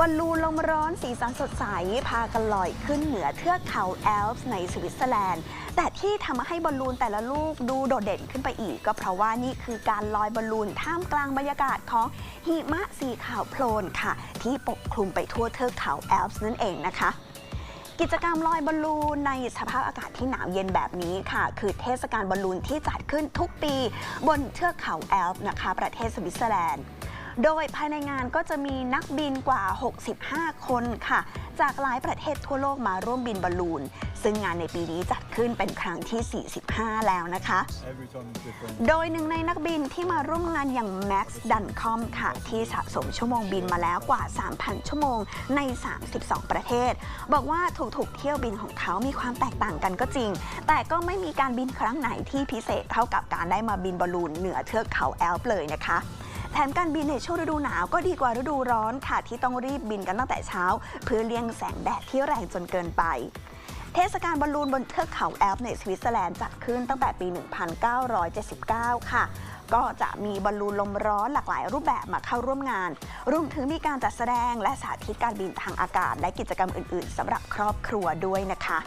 บอลลูนลมร้อนสีสันสดใส พากันลอยขึ้นเหนือเทือกเขาแอลป์ในสวิตเซอร์แลนด์ แต่ที่ทำให้บอลลูนแต่ละลูกดูโดดเด่นขึ้นไปอีก ก็เพราะว่านี่คือการลอยบอลลูนท่ามกลางบรรยากาศของหิมะสีขาวโพลนค่ะ ที่ปกคลุมไปทั่วเทือกเขาแอลป์นั่นเองนะคะกิจกรรมลอยบอลลูนในสภาพอากาศที่หนาวเย็นแบบนี้ค่ะ คือเทศกาลบอลลูนที่จัดขึ้นทุกปี บนเทือกเขาแอลป์นะคะ ประเทศสวิตเซอร์แลนด์ โดยภายในงานก็จะมีนักบินกว่า 65 คนค่ะ จากหลายประเทศทั่วโลกมาร่วมบินบอลลูน ซึ่งงานในปีนี้จัดขึ้นเป็นครั้งที่ 45 แล้วนะคะ Every time is different. โดยหนึ่งในนักบินที่มาร่วมงานอย่างแม็กซ์ดันคอมค่ะ ที่สะสมชั่วโมงบินมาแล้วกว่า 3,000 ชั่วโมงใน 32 ประเทศ บอกว่าถูกๆเที่ยวบินของเขามีความแตกต่างกันก็จริง แต่ก็ไม่มีการบินครั้งไหนที่พิเศษเท่ากับการได้มาบินบอลลูนเหนือเทือกเขาแอลป์เลยนะคะ แถมการบินในช่วงฤดูหนาวก็ดีกว่าฤดูร้อนค่ะที่ต้องรีบบินกันตั้งแต่เช้า เพื่อเลี่ยงแสงแดดที่แรงจนเกินไปเทศกาลบอลลูนบนเทือกเขาแอลป์ในสวิตเซอร์แลนด์จัดขึ้นตั้งแต่ปี 1979 ค่ะ ก็จะมีบอลลูนลมร้อนหลากหลายรูปแบบมาเข้าร่วมงาน รวมถึงมีการจัดแสดงและสาธิตการบินทางอากาศ และกิจกรรมอื่น ๆสำหรับครอบครัวด้วยนะคะ